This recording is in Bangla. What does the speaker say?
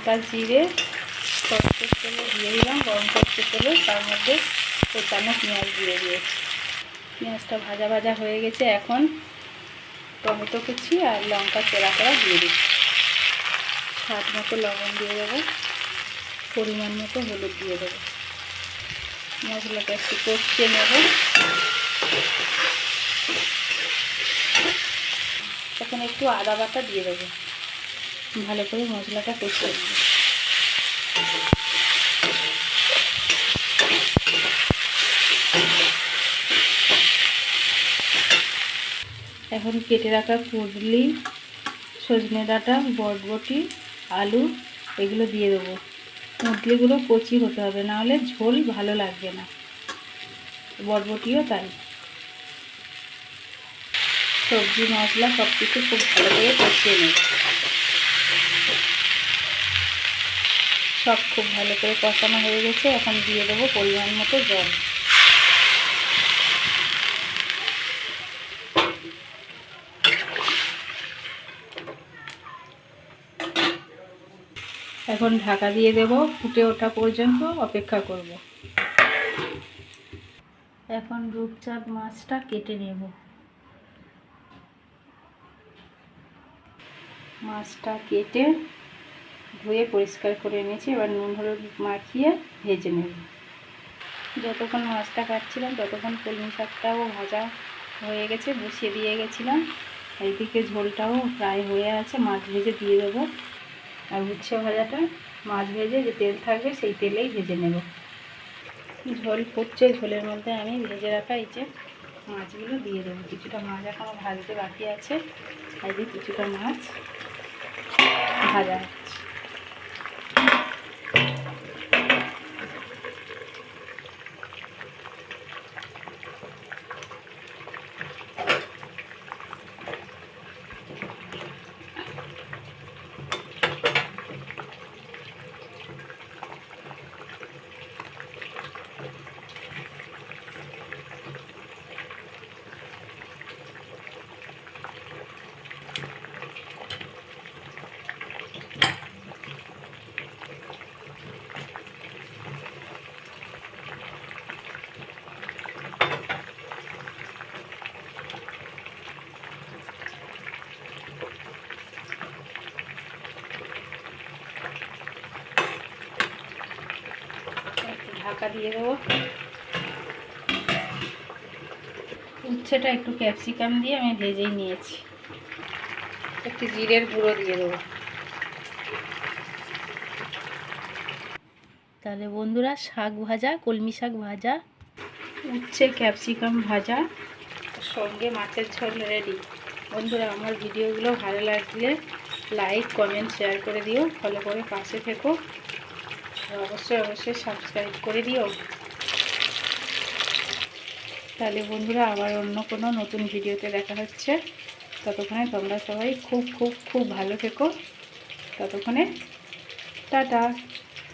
গোটা জিরে, সরষের তেলে দিয়ে দিলাম, গরম করতে তেলে তার মধ্যে কোচানো পেঁয়াজ দিয়ে দিয়েছি। পেঁয়াজটা ভাজা ভাজা হয়ে গেছে, এখন টমেটো কুচি আর লঙ্কা চেরা করা দিয়ে দিচ্ছি। স্বাদ মতো লবণ দিয়ে দেবো, পরিমাণ মতো হলুদ দিয়ে দেবো। মশলাটা একটু কষিয়ে নেব। তখন একটু আদা বাটা দিয়ে দেবো। ভালো করে মশলাটা কষিয়ে নেব। এখন কেটে রাখা কুদলি, সজনে ডাঁটা বটবটি আলু, এগুলো দিয়ে দেবো। কুদলিগুলো কচি হতে হবে নাহলে ঝোল ভালো লাগবে না। বটবটিও তাই। সবজি, মশলা সব কিছু খুব ভালো করে কষিয়ে নেব। সব খুব ভালো করে কষানো হয়ে গেছে। এখন দিয়ে দেবো পরিমাণ মতো জল। এখন ঢাকা দিয়ে দেব, ফুটে ওঠা পর্যন্ত অপেক্ষা করব। এখন রূপচাঁদ মাছটা কেটে নেব। মাছটা কেটে ধুয়ে পরিষ্কার করে এনেছি, এবার নুন, হলুদ মাখিয়ে ভেজে নেব। যতক্ষণ মাছটা কাটছিলাম, ততক্ষণ কলমি শাকটাও ভাজা হয়ে গেছে, বসিয়ে দিয়ে গেছিলাম। এইদিকে ঝোলটাও প্রায় হয়ে আছে, মাছ ভেজে দিয়ে দেবো। আর উচ্ছে ভাজাটা মাছ ভেজে যে তেল থাকবে, সেই তেলেই ভেজে নেব। ঝোল ফুটছে ঝোলের মধ্যে আমি ভেজে রাখা এই যে মাছগুলো দিয়ে দেবো। কিছুটা মাছ এখনও ভাজতে বাকি আছে, আর কিছুটা মাছ ভাজা হচ্ছে একটু ঢাকা দিয়ে দেবো। উচ্ছেটা একটু ক্যাপসিকাম দিয়ে আমি ভেজেই নিয়েছি। একটু জিরের গুঁড়ো দিয়ে দেবো। তাহলে বন্ধুরা, শাক ভাজা, কলমি শাক ভাজা, উচ্ছে ক্যাপসিকাম ভাজা, সঙ্গে মাছের ঝোল রেডি বন্ধুরা, আমার ভিডিওগুলো ভালো লাগলে লাইক কমেন্ট শেয়ার করে দিও। ফলো করে পাশে থেকো। অবশ্যই অবশ্যই সাবস্ক্রাইব করে দিও। তাহলে বন্ধুরা আবার অন্য কোনো নতুন ভিডিওতে দেখা হচ্ছে। ততক্ষণে তোমরা সবাই খুব খুব খুব ভালো থেকো। ততক্ষণে টাটা।